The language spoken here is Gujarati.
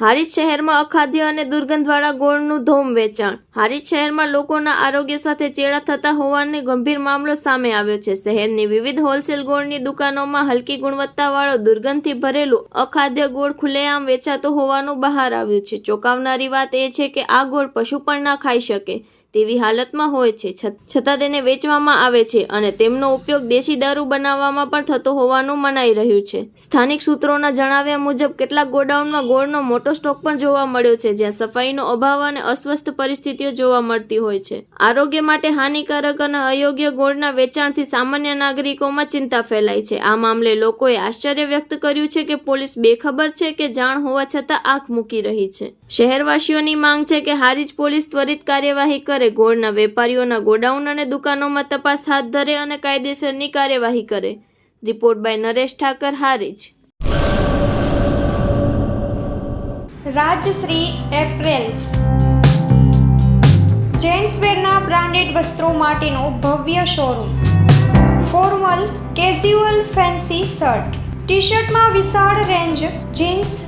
હારીજ શહેરમાં અખાદ્ય અને દુર્ગંધવાળા ગોળનું ધોમ વેચાણ. હારીજ શહેરમાં લોકોના આરોગ્ય સાથે ચેડા થતા હોવાનો ગંભીર મામલો સામે આવ્યો છે. શહેરની વિવિધ હોલસેલ ગોળની દુકાનોમાં હલકી ગુણવત્તાવાળો દુર્ગંધથી ભરેલું અખાદ્ય ગોળ ખુલ્લેઆમ વેચાતો હોવાનું બહાર આવ્યું છે. ચોંકાવનારી વાત એ છે કે આ ગોળ પશુ પણ ના ખાઈ શકે. તેવી હાલતમાં હોય છે. છતાં તેને વેચવામાં આવે છે અને તેમનો ઉપયોગ દેશી દારૂ બનાવવામાં પણ થતો હોવાનું મનાઈ રહ્યું છે. સ્થાનિક સૂત્રોના જણાવ્યા મુજબ, કેટલાક ગોડાઉનમાં ગોળનો મોટો સ્ટોક પણ જોવા મળ્યો છે, જ્યાં સફાઈનો અભાવ અને અસ્વસ્થ પરિસ્થિતિઓ જોવા મળતી હોય છે. આરોગ્ય માટે હાનિકારક અને અયોગ્ય ગોળના વેચાણથી સામાન્ય નાગરિકોમાં ચિંતા ફેલાઈ છે. આ મામલે લોકોએ આશ્ચર્ય વ્યક્ત કર્યું છે કે પોલીસ બેખબર છે કે જાણ હોવા છતાં આંખ મૂકી રહી છે. શહેરવાસીઓની માંગ છે કે હારીજ પોલીસ ત્વરિત કાર્યવાહી કરે ગોળના વેપારીઓના ગોડાઉન અને દુકાનોમાં તપાસ હાથ ધરે અને કાયદેસરની કાર્યવાહી કરે. Report by Naresh Thakar, Harij. Rajshree Apparels. જેન્ટ્સવેરના branded વસ્ત્રો માટેનો ભવ્ય showroom. Formal casual fancy shirt. T શર્ટમાં વિશાળ રેન્જ જીન્સ